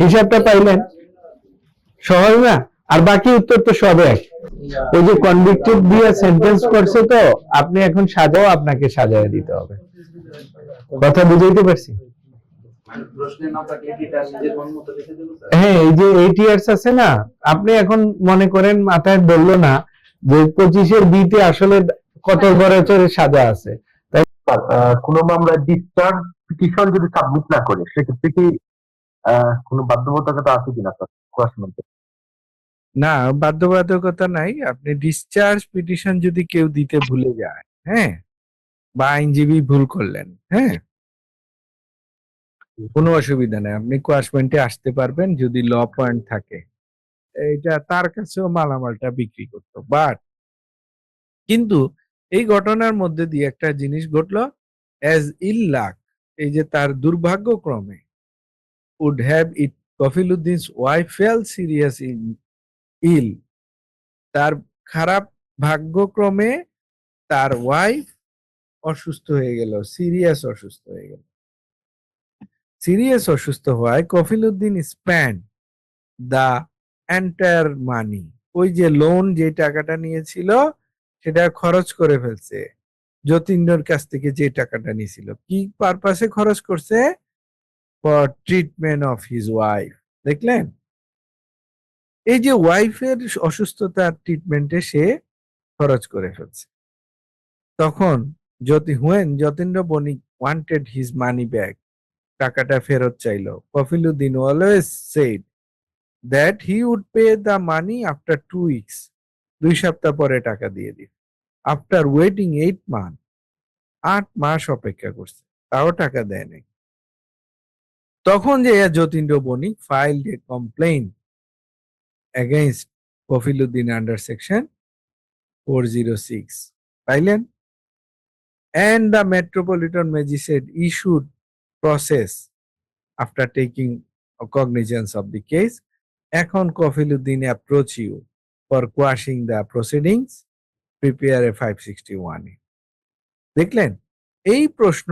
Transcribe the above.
হিসাবটা পাইলেন। সহজ না? আর বাকি উত্তর তো সব এক। ওই যে কনভিক্টেড দিয়ে সেন্টেন্স করছে তো আপনি এখন সাজাও আপনাকে সাজায় দিতে হবে। কথা বুঝাইতে পারছি। মানে হ্যাঁ এই যে এইট ইয়ার্স আছে না আপনি এখন মনে করেন মাথায় ধরলো না যে পঁচিশের বিতে আসলে কত বছরের সাজা আছে। আহ, কোনো মামলা ডিসচার্জ পিটিশন যদি সাবমিট না করে সেক্ষেত্রে কি কোনো বাধ্যবাধকতা আছে কিনা স্যার কোয়াশন না, বাধ্যবাধকতা নাই। আপনি ডিসচার্জ পিটিশন যদি কেউ দিতে ভুলে যায় হ্যাঁ? বা আইনজীবী ভুল করলেন হ্যাঁ? কোনো অসুবিধা নেই। আপনি কোয়াশমেন্টে আসতে পারবেন যদি ল পয়েন্ট থাকে। এটা তার কাছেও মালামালটা বিক্রি করতো। বাট কিন্তু এই ঘটনার মধ্যে দিয়ে একটা জিনিস ঘটলো অ্যাজ ইল লাক এই যে তার দুর্ভাগ্যক্রমে would have it Kafiluddin's wife fell serious ill তার খারাপ ভাগ্যক্রমে তার ওয়াইফ অসুস্থ হয়ে গেল সিরিয়াস অসুস্থ হয়ে গেল। সিরিয়াস অসুস্থ হওয়ায় Kafiluddin spend the entire money, ওই যে লোন যে টাকাটা নিয়েছিল, সেটা খরচ করে ফেলছে। যতীন্দ্রর কাছ থেকে যে টাকাটা নিয়েছিল, কি পারপাসে খরচ করছে? For treatment of his wife দেখলেন? এই যে ওয়াইফের অসুস্থতার ট্রিটমেন্টে সে খরচ করে ফেলছে। তখন Jyoti when Jatindra Banik wanted his money back টাকাটা ফেরত চাইলো, Kafiluddin always said that he would pay the money after two weeks দুই সপ্তাহ পরে টাকা দিয়ে দিন আফটার ওয়েটিং এইট মান্থ আট মাস অপেক্ষা করছে, তাও টাকা দেয় তখন যে Jatindra Banik file a complaint against Kofiluddin under section 406. পাইলেন? And the Metropolitan Magistrate issued process after taking cognizance of the case. এখন Kofiluddin approach you for quashing the proceedings. Prepare a 561. দেখলেন? এই প্রশ্ন